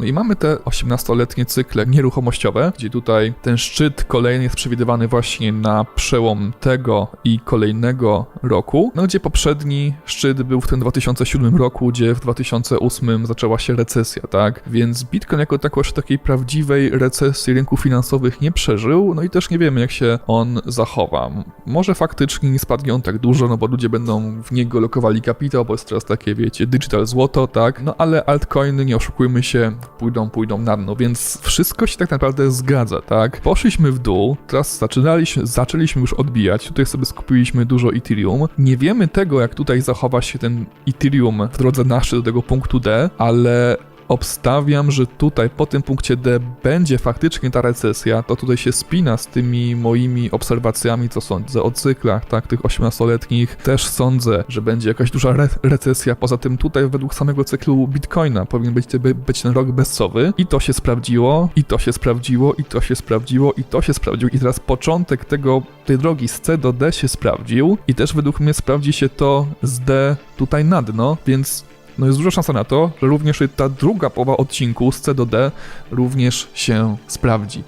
No i mamy te 18-letnie cykle nieruchomościowe, gdzie tutaj ten szczyt kolejny jest przewidywany właśnie na przełom tego i kolejnego roku, no gdzie poprzedni szczyt był w tym 2007 roku, gdzie w 2008 zaczęła się recesja, tak? Więc Bitcoin jako tako jeszcze takiej prawdziwej recesji rynków finansowych nie przeżył, no i też nie wiemy jak się on zachowa. Może faktycznie nie spadnie on tak dużo, no bo ludzie będą w niego lokowali kapitał, bo jest teraz takie, wiecie, digital złoto, tak? No ale altcoiny, nie oszukujmy się, pójdą, pójdą na dno, więc wszystko się tak naprawdę zgadza, tak? Poszliśmy w dół, teraz zaczynaliśmy, zaczęliśmy już odbijać, tutaj sobie skupiliśmy dużo Ethereum. Nie wiemy tego, jak tutaj zachowa się ten Ethereum w drodze naszej do tego punktu D, ale obstawiam, że tutaj po tym punkcie D będzie faktycznie ta recesja, to tutaj się spina z tymi moimi obserwacjami, co sądzę o cyklach, tak, tych 18-letnich. Też sądzę, że będzie jakaś duża re recesja. Poza tym tutaj według samego cyklu Bitcoina powinien być, by- być ten rok bezcowy i to się sprawdziło, i to się sprawdziło, i to się sprawdziło, i to się sprawdziło. I teraz początek tego, tej drogi z C do D się sprawdził i też według mnie sprawdzi się to z D tutaj na dno, więc no jest duża szansa na to, że również ta druga połowa odcinku z C do D również się sprawdzi.